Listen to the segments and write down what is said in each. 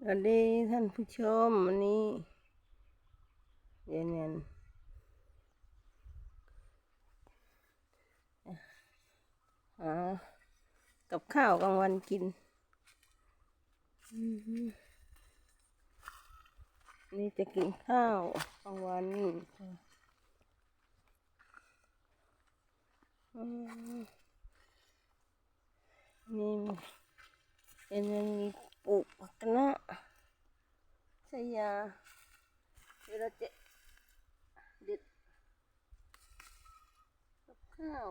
สวัสดีท่านผู้ชมวันนี้เย็นเย็นหากับข้าวกลางวันกิน นี่จะกินข้าวกลางวันนี่เป็นยังมี ปลูกผักคะนะชายาเดี๋ยวเราจะเด็ดกับข้าว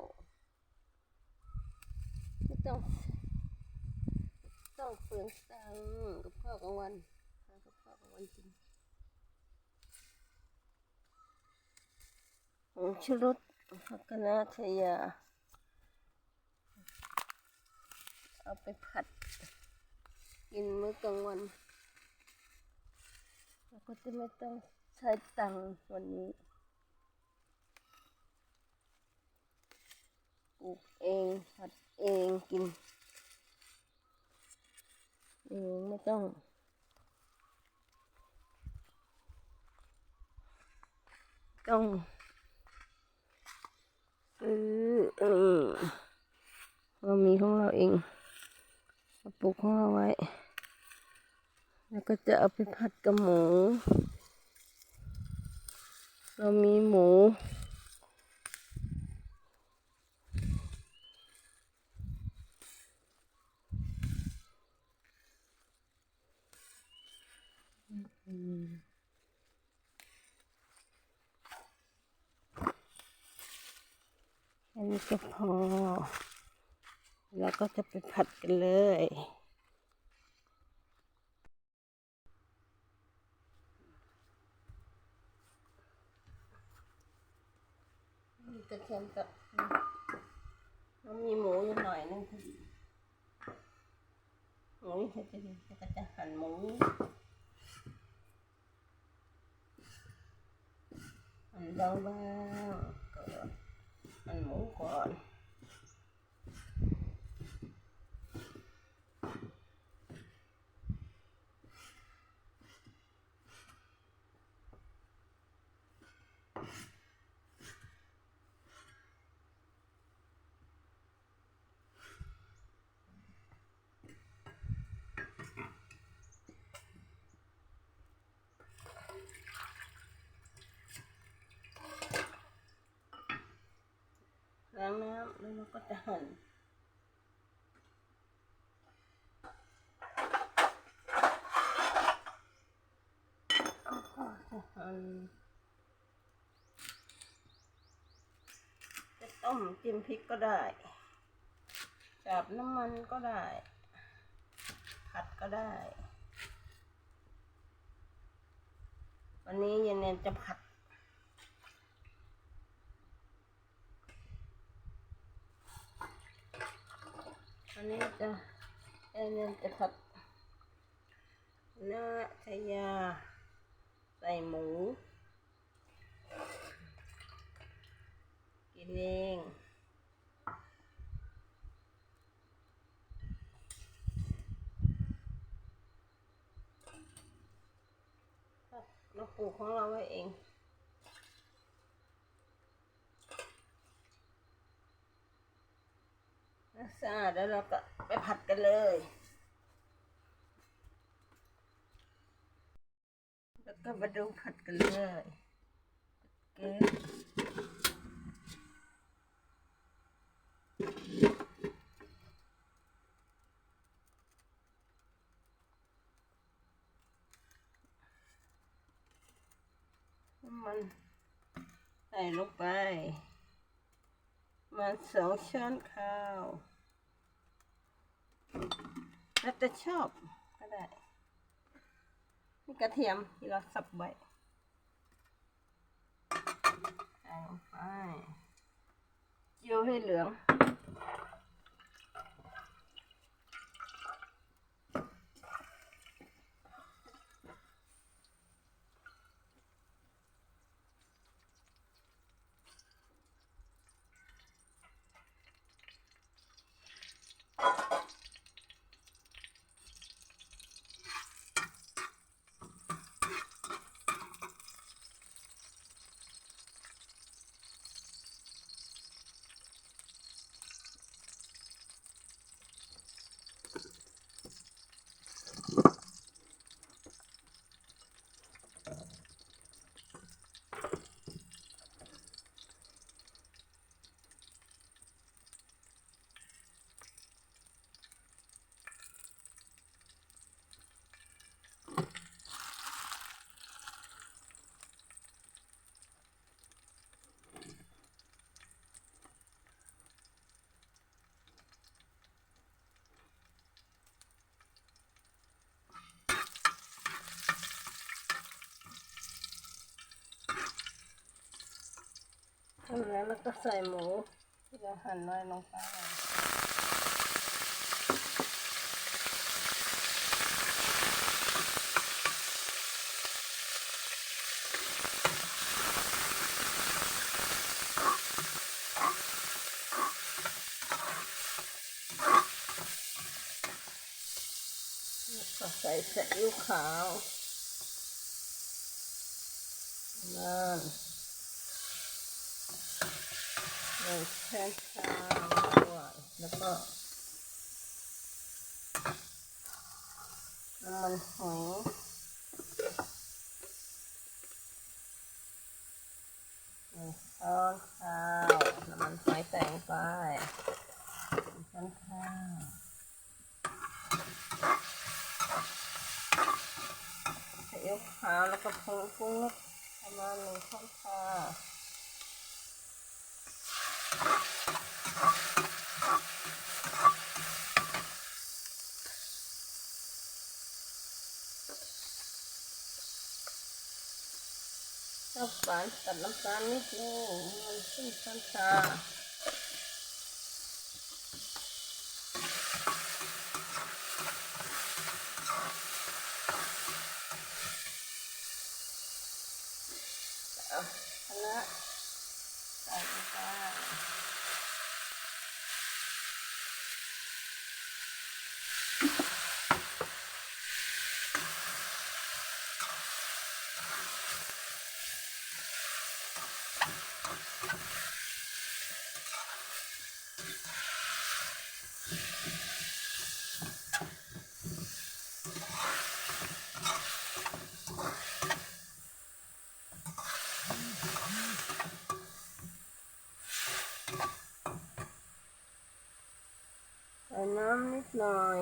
ไม่ต้องต้องเปลืองตังกับข้าวกลางวันหากับข้าวกลางวันกินผงชูรสผักคะนาชายาเอาไปผัด กินมื้อกลางวันแล้วก็จะไม่ต้องใช้ตังค์วันนี้ปลูกเองผัดเองกินเองไม่ต้องต้องซื้อเออเรามีของเราเองเราปลูกของเราไว้ แล้วก็จะเอาไปผัดกับหมู เรามีหมูอืมอันนี้ก็พอ แล้วก็จะไปผัดกันเลย กระเทียมกับมันมีหมูอยู่หน่อยนึงพอดีหมูจะจะจะจะหั่นหมูหั่นบาๆก่อนหั่นหมูก่อน ล้างน้ำแล้วเราก็จะหั่นหั่นจะต้มจิ้มพริกก็ได้จับน้ำมันก็ได้ ผัดก็ได้ วันนี้เย็นเนนจะผัด อันนี้จะเอ็นจะผัดเนื้อชายา ใส่หมู กินเองเราปลูกของเราไว้เอง สะอาดแล้วเราก็ไปผัดกันเลย แล้วก็มาดูผัดกันเลยเกมันใส่ลงไป มาสองช้อนข้าว แล้วจะชอบก็ได้ นี่กระเทียมที่เราสับไว้ใส่ลงไปเจียวให้เหลือง ทำแล้วแล้วก็ใส่หมูที่เราหั่นไว้ลงไปก็ใส่ซีอิ๊วขาวนั่น หนึ่ช้อนชาด้วย แล้วก็น้ำมันหอยหนึ่งช้อนข้าวน้ำมันหอยแตงไปช้อนข้าวซีอิ๊วขาวแล้วก็ผงปรุงประมาณหนึ่งช้อนชา ชอบหวานตัดน้ำตาลนิดนึงมันขึ้นช้าคณะใส่ลงไปใส่น้ำนิด หน่อย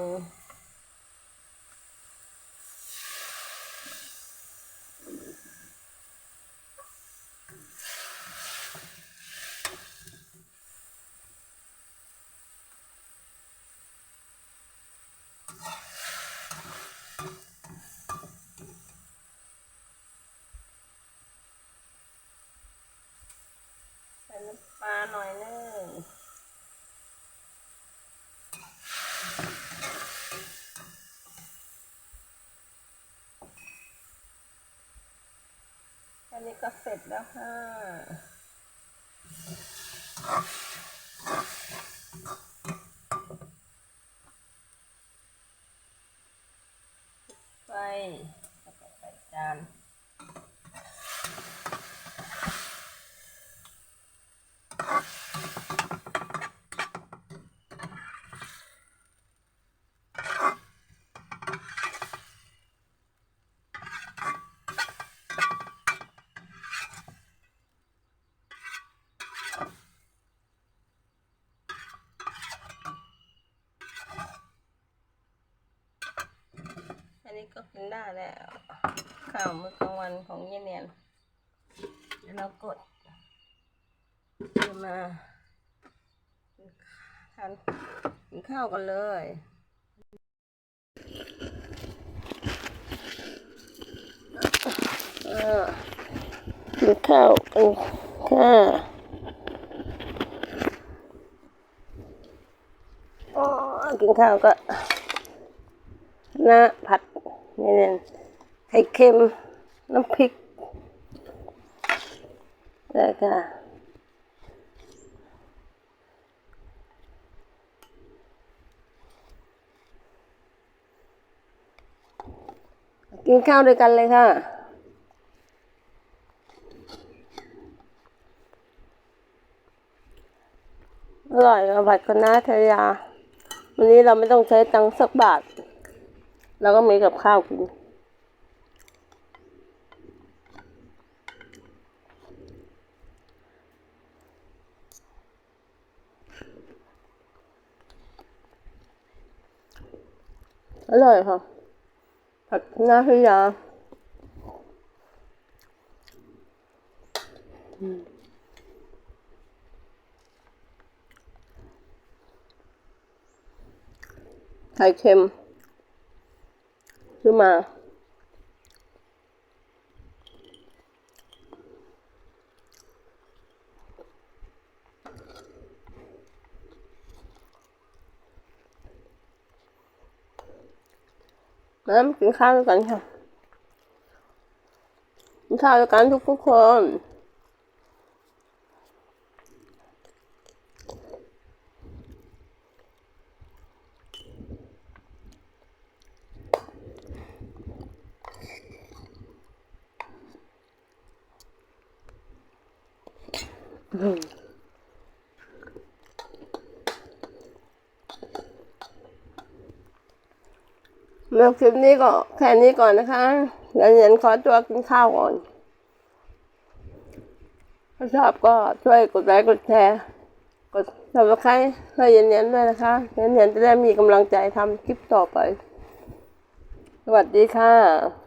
ใส่น้ำปลาหน่อยนึง อั นี้ก็เสร็จแล้วค่ะ ไฟแล้วก็ใส่จาน อันนี้ก็กิน ได้แล้วข้าวมื้อกลางวันของเยเนียนเดี๋ยวเรากดมาทานกินข้าวกันเลยกินข้าวกันค่ะกินข้าวก็นะผัด นี่เนี่ยไข่เค็ม น้ำพริกแล้วก็กินข้าวด้วยกันเลยค่ะอร่อยค่ะผัดคะน้าทยา วันนี้เราไม่ต้องใช้ตังค์สักบาท เราก็มีกับข้าวกิน อร่อยค่ะ ผัดหน้าพิยาอืมไข่เค็ม ซื้อมา มากินข้าวด้วยกันค่ะกินข้าวด้วยกันทุกทุกคน เมื่อคลิปนี้ก็แค่นี้ก่อนนะคะเดี๋ยวเย็นขอตัวกินข้าวก่อน ถ้าชอบก็ช่วยกดไลค์กดแชร์กด subscribe ให้เย็นๆด้วยนะคะเย็นๆจะได้มีกำลังใจทำคลิปต่อไป สวัสดีค่ะ